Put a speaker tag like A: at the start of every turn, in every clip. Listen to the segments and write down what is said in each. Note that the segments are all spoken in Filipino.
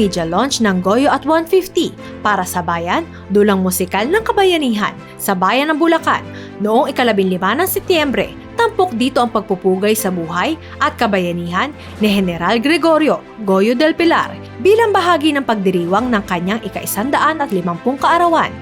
A: media launch ng Goyo at 150 para sa bayan, dulang musikal ng kabayanihan sa bayan ng Bulacan noong ikalabing lima ng Setyembre. Tampok dito ang pagpupugay sa buhay at kabayanihan ni General Gregorio Goyo del Pilar bilang bahagi ng pagdiriwang ng kanyang ika-isandaan at limampung kaarawan.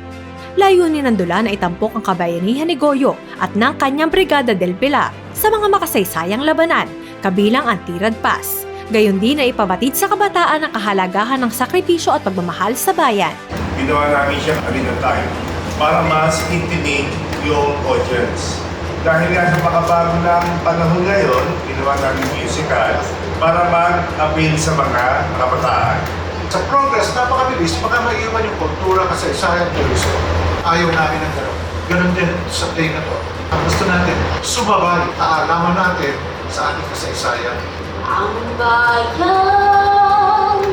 A: Layunin ng dula na itampok ang kabayanihan ni Goyo at ng kanyang Brigada del Pilar sa mga makasaysayang labanan, kabilang ang Tirad Pass. Gayon din ay ipabatid sa kabataan ang kahalagahan ng sakripisyo at pagmamahal sa bayan.
B: ginawa namin siyang time para mas intimate yung audience. Dahil nga sa makabago ng panahon ngayon, ginawa namin musical para mag-appeal sa mga kabataan.
C: Sa progress, napakabilis baka maiiwan yung kultura, kasaysayan, tourism. Ayaw namin ng gano'n. Ganon din sa play na to. Ang gusto natin, sumabay, kaalaman natin sa ating kasaysayan.
D: Ang bayan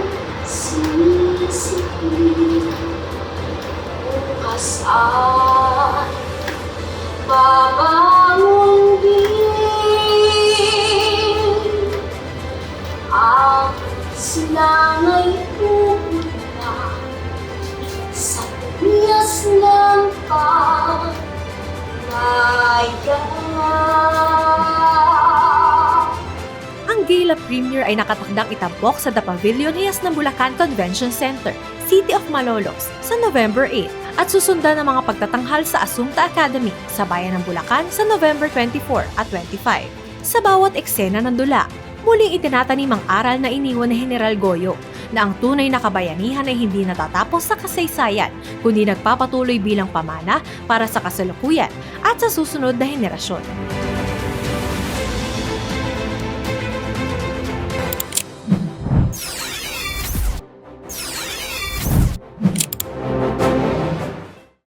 D: sinisipin Bukas ay babangon din Ang silangay pupunta Sa tumias ng pagbayan
A: Premiere ay nakatakdang itampok sa The Pavilion Iyas ng Bulacan Convention Center, City of Malolos, sa November 8 at susundan ng mga pagtatanghal sa Assumpta Academy sa bayan ng Bulacan sa November 24 at 25. Sa bawat eksena ng dula, muling itinatanim ang aral na iniwan ni General Goyo na ang tunay na kabayanihan ay hindi natatapos sa kasaysayan, kundi nagpapatuloy bilang pamana para sa kasalukuyan at sa susunod na henerasyon.